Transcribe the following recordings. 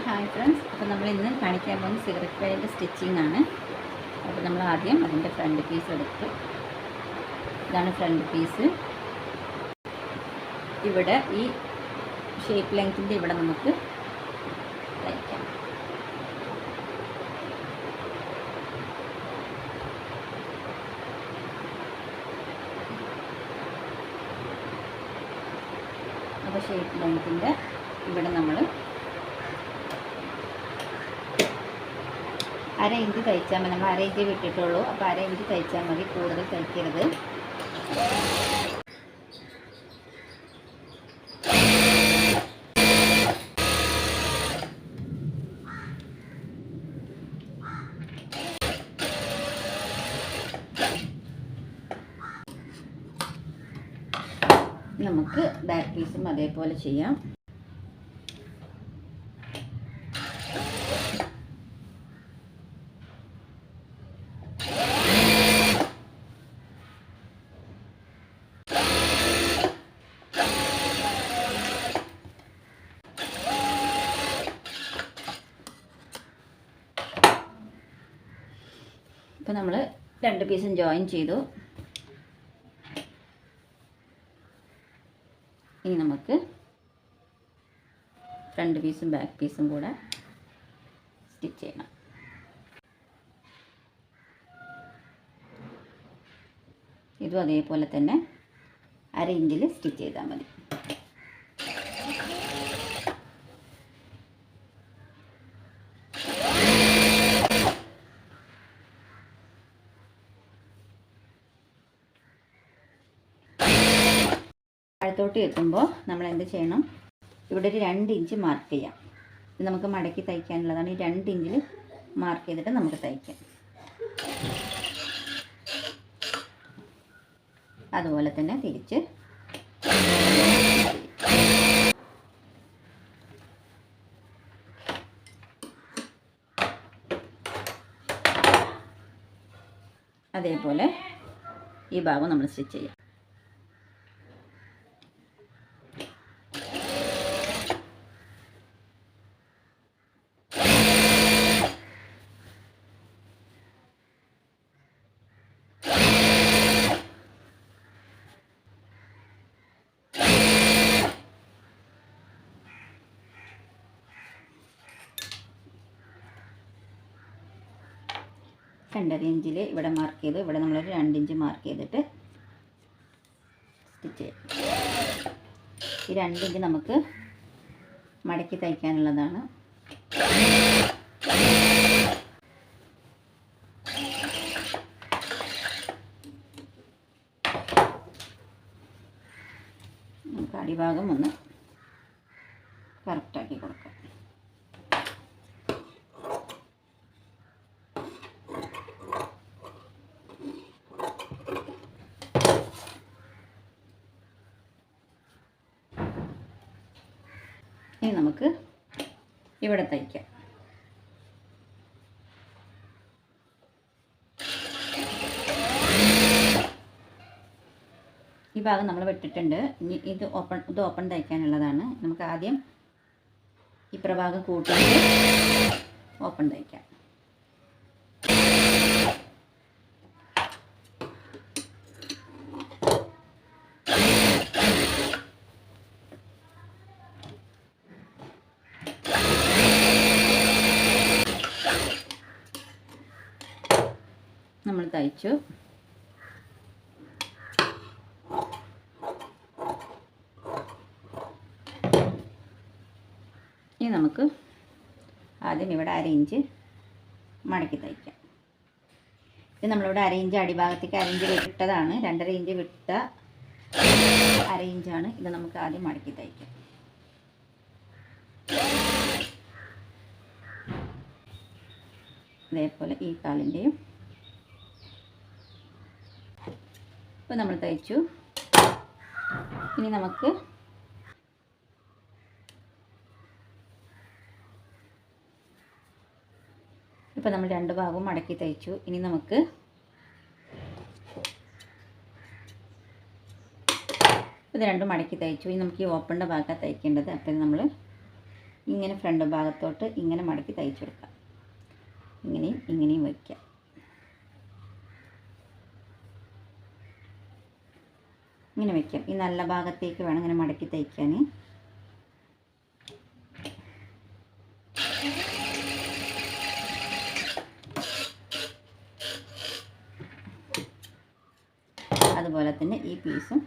Hi friends അപ്പോൾ നമ്മൾ ഇന്ന് കാണിക്കാൻ പോകുന്ന സിഗരറ്റ് പേരിന്റെ സ്റ്റിച്ചിങ് ആണ്. അപ്പോൾ നമ്മൾ ആദ്യം അതിന്റെ ഫ്രണ്ട് പീസ് എടുത്തു. ഇതാണ് ഫ്രണ്ട് പീസ് ഇവിടെ ഈ ഷേപ്പ് ലെങ്ത്തിന്റെ ഇവിടെ നമുക്ക് തയ്ക്കാം അപ്പോൾ ഷേപ്പ് ലെങ്ത്തിന്റെ ഇവിടെ നമ്മൾ അര ഇഞ്ച് തയ്ച്ചാൽ മതി. നമ്മൾ അര ഇഞ്ച് വിട്ടിട്ടുള്ളൂ. അപ്പോൾ അര ഇഞ്ച് തയ്ച്ചാൽ മതി. കൂടുതൽ തയ്ക്കരുത് നമുക്ക് ബാക്ക് പീസും അതേപോലെ ചെയ്യാം. ഇപ്പം നമ്മൾ രണ്ട് പീസും ജോയിൻ ചെയ്തു. ഇനി നമുക്ക് ഫ്രണ്ട് പീസും ബാക്ക് പീസും കൂടെ സ്റ്റിച്ച് ചെയ്യണം. ഇതും അതേപോലെ തന്നെ അര ഇഞ്ചിൽ സ്റ്റിച്ച് ചെയ്താൽ മതി. താഴത്തോട്ട് എത്തുമ്പോൾ നമ്മൾ എന്ത് ചെയ്യണം? ഇവിടെ ഒരു രണ്ട് ഇഞ്ച് മാർക്ക് ചെയ്യാം. ഇത് നമുക്ക് മടക്കി തയ്ക്കാനുള്ളതാണ്. ഈ രണ്ട് ഇഞ്ചിൽ മാർക്ക് ചെയ്തിട്ട് നമുക്ക് തയ്ക്കാം. അതുപോലെ തന്നെ തിരിച്ച് അതേപോലെ ഈ ഭാഗം നമ്മൾ സ്റ്റിച്ച് ചെയ്യാം. രണ്ടര ഇഞ്ചിൽ ഇവിടെ മാർക്ക് ചെയ്ത് ഇവിടെ നമ്മളൊരു രണ്ട് ഇഞ്ച് മാർക്ക് ചെയ്തിട്ട് സ്റ്റിച്ച് ചെയ്യാം. ഈ രണ്ട് ഇഞ്ച് നമുക്ക് മടക്കി തയ്ക്കാനുള്ളതാണ്. നമുക്ക് അടിഭാഗം ഒന്ന് കറക്റ്റാക്കി കൊടുക്കാം ഇനി നമുക്ക് ഇവിടെ തയ്ക്കാം. ഈ ഭാഗം നമ്മൾ വെട്ടിട്ടുണ്ട്. ഇനി ഇത് ഓപ്പൺ ഇത് ഓപ്പൺ തയ്ക്കാനുള്ളതാണ്. നമുക്ക് ആദ്യം ഈ പ്രഭാഗം കൂട്ടിയിട്ട് ഓപ്പൺ തയ്ക്കാം. തയ്ച്ചു ഇനി നമുക്ക് ആദ്യം ഇവിടെ അര ഇഞ്ച് മടക്കി തയ്ക്കാം. ഇത് നമ്മളിവിടെ അര ഇഞ്ച് അടിഭാഗത്തേക്ക് അര ഇഞ്ച് വിട്ടതാണ്. രണ്ടര ഇഞ്ച് വിട്ട അര ഇഞ്ചാണ്. ഇത് നമുക്ക് ആദ്യം മടക്കി തയ്ക്കാം. അതേപോലെ ഈ കാലിന്റെയും ഇപ്പോൾ നമ്മൾ തയ്ച്ചു. ഇനി നമുക്ക് ഇപ്പോൾ നമ്മൾ രണ്ട് ഭാഗവും മടക്കി തയ്ച്ചു. ഇനി നമുക്ക് ഇത് രണ്ടും മടക്കി തയ്ച്ചു. ഇനി നമുക്ക് ഈ ഓപ്പണിന്റെ ഭാഗത്താണ് തയ്ക്കേണ്ടത്. അപ്പം നമ്മൾ ഇങ്ങനെ ഫ്രണ്ട് ഭാഗത്തോട്ട് ഇങ്ങനെ മടക്കി തയ്ച്ചു കൊടുക്കാം. ഇങ്ങനെയും ഇങ്ങനെയും വയ്ക്കാം ഇങ്ങനെ വെക്കാം. ഈ നല്ല ഭാഗത്തേക്ക് വേണം ഇങ്ങനെ മടക്കി തയ്ക്കാൻ അതുപോലെ തന്നെ ഈ പീസും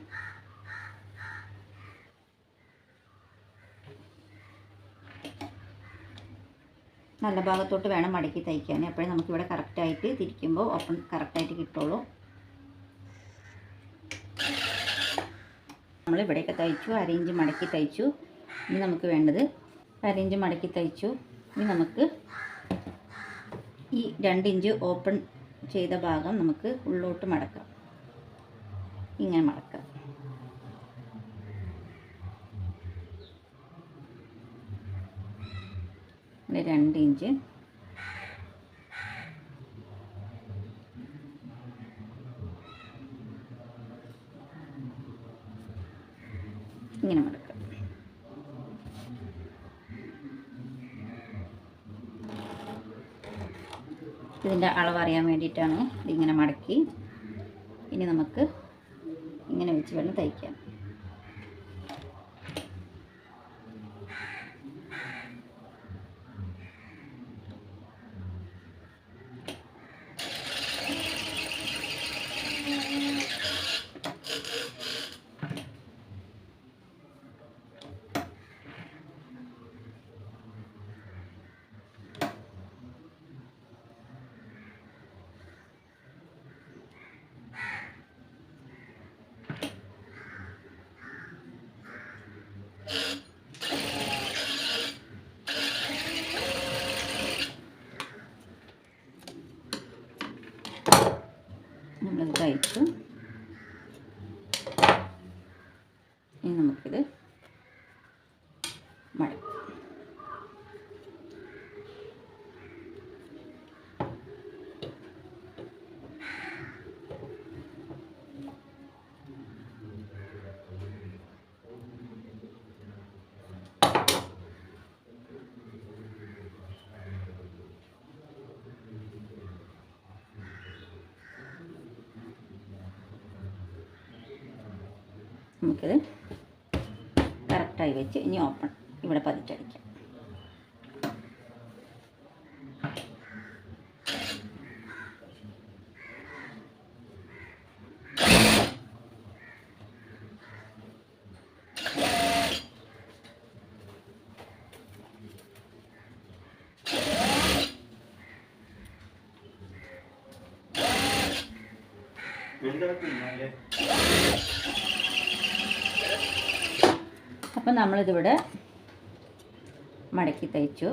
നല്ല ഭാഗത്തോട്ട് വേണം മടക്കി തയ്ക്കാൻ അപ്പോഴേ നമുക്കിവിടെ കറക്റ്റായിട്ട് തിരിക്കുമ്പോൾ ഓപ്പൺ കറക്റ്റായിട്ട് കിട്ടുള്ളൂ. നമ്മൾ ഇവിടെയൊക്കെ തയ്ച്ചു അരയിഞ്ച് മടക്കി തയ്ച്ചു. ഇനി നമുക്ക് വേണ്ടത് അരയിഞ്ച് മടക്കി തയ്ച്ചു. ഇനി നമുക്ക് ഈ രണ്ട് ഇഞ്ച് ഓപ്പൺ ചെയ്ത ഭാഗം നമുക്ക് ഉള്ളോട്ട് മടക്കാം. ഇങ്ങനെ മടക്കാം. രണ്ട് ഇഞ്ച് ഇങ്ങനെ മടക്കാം ഇതിന്റെ അളവ് അറിയാൻ വേണ്ടിയിട്ടാണ് ഇതിങ്ങനെ മടക്കി. ഇനി നമുക്ക് ഇങ്ങനെ വെച്ച് വേണം തയ്ക്കാൻ. നമുക്കിത് മടക്കാം നമുക്കിത് കറക്റ്റായി വെച്ച് ഇനി ഓപ്പൺ. ഇവിടെ പതിച്ചടിക്കാം. അപ്പം നമ്മളിതിവിടെ മടക്കി തയ്ച്ചു.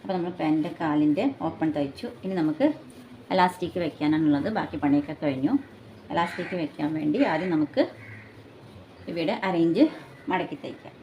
അപ്പോൾ നമ്മൾ പാന്റെ കാലിന്റെ ഓപ്പൺ തയ്ച്ചു. ഇനി നമുക്ക് എലാസ്റ്റിക് വെക്കാനാണുള്ളത് ബാക്കി പണിയൊക്കെ കഴിഞ്ഞു. എലാസ്റ്റിക് വെക്കാൻ വേണ്ടി ആദ്യം നമുക്ക് ഇവിടെ അറേഞ്ച് മടക്കി തയ്ക്കാം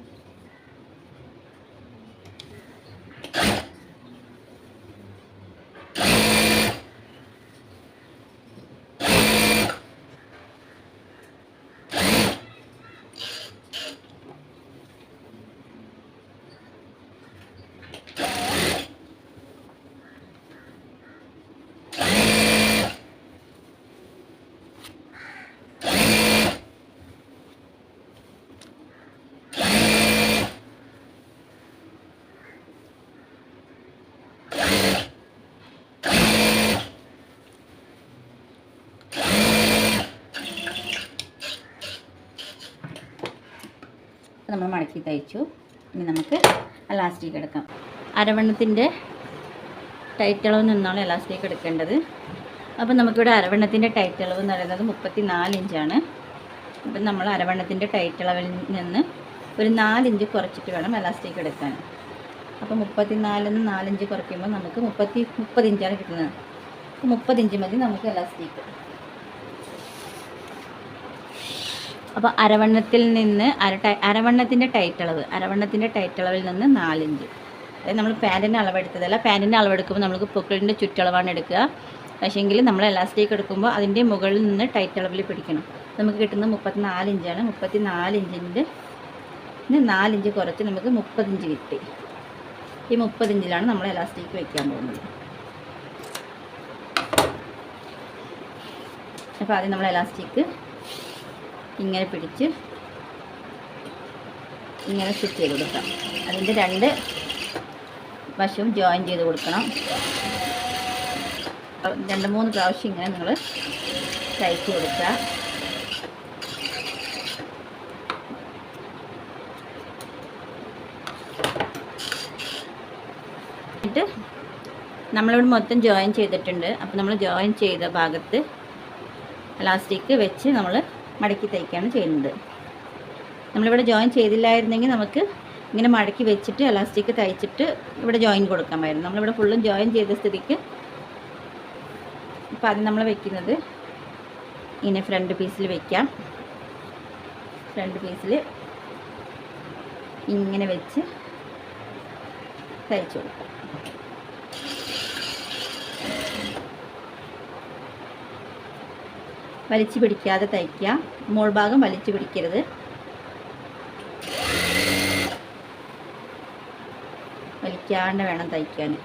അപ്പോൾ നമ്മൾ മടക്കി തയ്ച്ചു. ഇനി നമുക്ക് എലാസ്റ്റിക് എടുക്കാം. അരവണ്ണത്തിന്റെ ടൈറ്റ് അളവ് നിന്നാണ് എലാസ്റ്റിക് എടുക്കേണ്ടത്. അപ്പം നമുക്കിവിടെ അരവണ്ണത്തിന്റെ ടൈറ്റ് അളവ് എന്ന് പറയുന്നത് മുപ്പത്തി നാല് ഇഞ്ചാണ് അപ്പം നമ്മൾ അരവണ്ണത്തിന്റെ ടൈറ്റ് അളവിൽ നിന്ന് ഒരു നാലിഞ്ച് കുറച്ചിട്ട് വേണം എലാസ്റ്റിക് എടുക്കാൻ. അപ്പോൾ മുപ്പത്തി നാലിന്ന് നാലിഞ്ച് കുറയ്ക്കുമ്പോൾ നമുക്ക് മുപ്പത്തി മുപ്പത് ഇഞ്ചാണ് കിട്ടുന്നത്. മുപ്പത് ഇഞ്ച് മതി നമുക്ക് എലാസ്റ്റിക് അപ്പോൾ അരവണ്ണത്തിൽ നിന്ന് അര ടൈ അരവണ്ണത്തിന്റെ ടൈറ്റ് അളവ് അരവണ്ണത്തിന്റെ ടൈറ്റ് അളവിൽ നിന്ന് നാലിഞ്ച് അതായത് നമ്മൾ പാന്റിന്റെ അളവെടുത്തതല്ല. പാന്റിന്റെ അളവെടുക്കുമ്പോൾ നമുക്ക് പൊക്കിളിന്റെ ചുറ്റളവാണ് എടുക്കുക. പക്ഷേങ്കിൽ നമ്മൾ എലാസ്റ്റിക് എടുക്കുമ്പോൾ അതിന്റെ മുകളിൽ നിന്ന് ടൈറ്റ് അളവിൽ പിടിക്കണം. നമുക്ക് കിട്ടുന്നത് മുപ്പത്തി നാല് ഇഞ്ചാണ് മുപ്പത്തി നാലിഞ്ചിന്റെ നാലിഞ്ച് കുറച്ച് നമുക്ക് മുപ്പത്തിഞ്ച് കിട്ടി. ഈ മുപ്പത്തിഞ്ചിലാണ് നമ്മൾ എലാസ്റ്റിക് വയ്ക്കാൻ പോകുന്നത്. അപ്പോൾ ആദ്യം നമ്മൾ എലാസ്റ്റിക് ഇങ്ങനെ പിടിച്ച് ഇങ്ങനെ സ്റ്റിച്ച് ചെയ്ത് കൊടുക്കാം. അതിന്റെ രണ്ട് വശവും ജോയിൻ ചെയ്ത് കൊടുക്കണം. രണ്ട് മൂന്ന് പ്രാവശ്യം ഇങ്ങനെ നിങ്ങൾ തയ്ച്ച് കൊടുക്കുക. എന്നിട്ട് നമ്മളിവിടെ മൊത്തം ജോയിൻ ചെയ്തിട്ടുണ്ട്. അപ്പോൾ നമ്മൾ ജോയിൻ ചെയ്ത ഭാഗത്ത് പ്ലാസ്റ്റിക് വെച്ച് നമ്മൾ മടക്കി തയ്ക്കുകയാണ് ചെയ്യുന്നത്. നമ്മളിവിടെ ജോയിൻ ചെയ്തില്ലായിരുന്നെങ്കിൽ നമുക്ക് ഇങ്ങനെ മടക്കി വെച്ചിട്ട് എലാസ്റ്റിക് തയ്ച്ചിട്ട് ഇവിടെ ജോയിൻ കൊടുക്കാമായിരുന്നു. നമ്മളിവിടെ ഫുള്ളും ജോയിൻ ചെയ്ത സ്ഥിതിക്ക് ഇപ്പം അത് നമ്മൾ വെക്കുന്നത് ഇങ്ങനെ ഫ്രണ്ട് പീസിൽ വെക്കാം. ഫ്രണ്ട് പീസിൽ ഇങ്ങനെ വെച്ച് തയ്ച്ചു കൊടുക്കാം. വലിച്ചു പിടിക്കാതെ തയ്ക്കുക. മോൾ ഭാഗം വലിച്ചു പിടിക്കരുത്. വലിക്കാണ്ട് വേണം തയ്ക്കാൻ.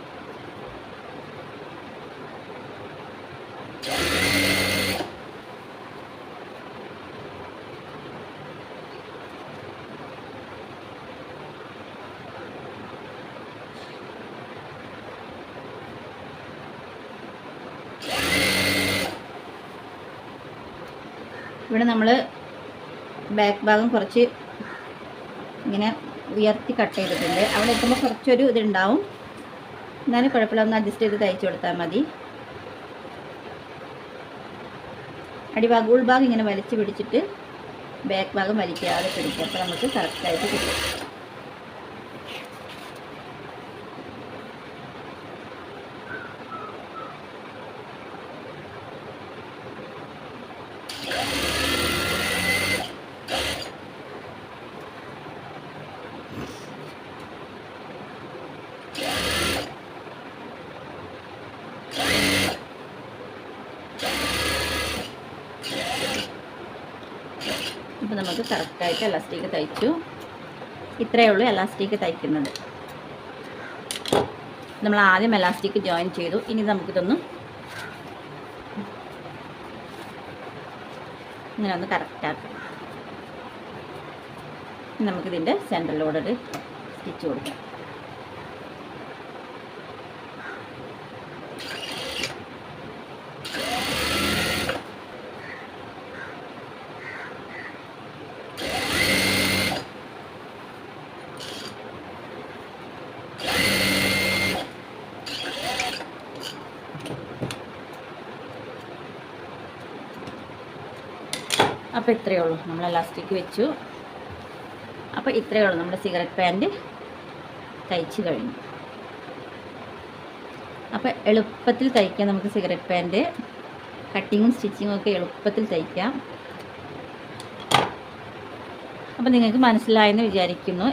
ഇവിടെ നമ്മൾ ബാക്ക് ഭാഗം കുറച്ച് ഇങ്ങനെ ഉയർത്തി കട്ട് ചെയ്തിട്ടുണ്ട്. അവിടെ എത്തുമ്പോൾ കുറച്ചൊരു ഇതുണ്ടാവും. എന്നാലും കുഴപ്പമില്ല. ഒന്ന് അഡ്ജസ്റ്റ് ചെയ്ത് തയ്ച്ചു കൊടുത്താൽ മതി. അടിഭാഗം ഉൾഭാഗം ഇങ്ങനെ വലിച്ചു പിടിച്ചിട്ട് ബാക്ക് ഭാഗം വലിക്കാതെ പിടിക്കുക. അപ്പോൾ നമുക്ക് കറക്റ്റായിട്ട് കിട്ടും അപ്പോൾ നമുക്ക് കറക്റ്റായിട്ട് എലാസ്റ്റിക് തയ്ച്ചു. ഇത്രയേ ഉള്ളൂ എലാസ്റ്റിക് തയ്ക്കുന്നത്. നമ്മൾ ആദ്യം എലാസ്റ്റിക് ജോയിൻ ചെയ്തു. ഇനി നമുക്കിതൊന്ന് ഇങ്ങനെ ഒന്ന് കറക്റ്റാക്കാം നമുക്കിതിന്റെ സെൻട്രലോടൊരു സ്റ്റിച്ച് കൊടുക്കാം. അപ്പോൾ ഇത്രയേ ഉള്ളൂ. നമ്മൾ എലാസ്റ്റിക് വെച്ചു. അപ്പോൾ ഇത്രയേ ഉള്ളൂ. നമ്മുടെ സിഗരറ്റ് പാന്റ് തയ്ച്ച് കഴിഞ്ഞു. അപ്പോൾ എളുപ്പത്തിൽ തയ്ക്കാം നമുക്ക് സിഗരറ്റ് പാന്റ് കട്ടിങ്ങും സ്റ്റിച്ചിങ്ങും ഒക്കെ എളുപ്പത്തിൽ തയ്ക്കാം. അപ്പോൾ നിങ്ങൾക്ക് മനസ്സിലായെന്ന് വിചാരിക്കുന്നു.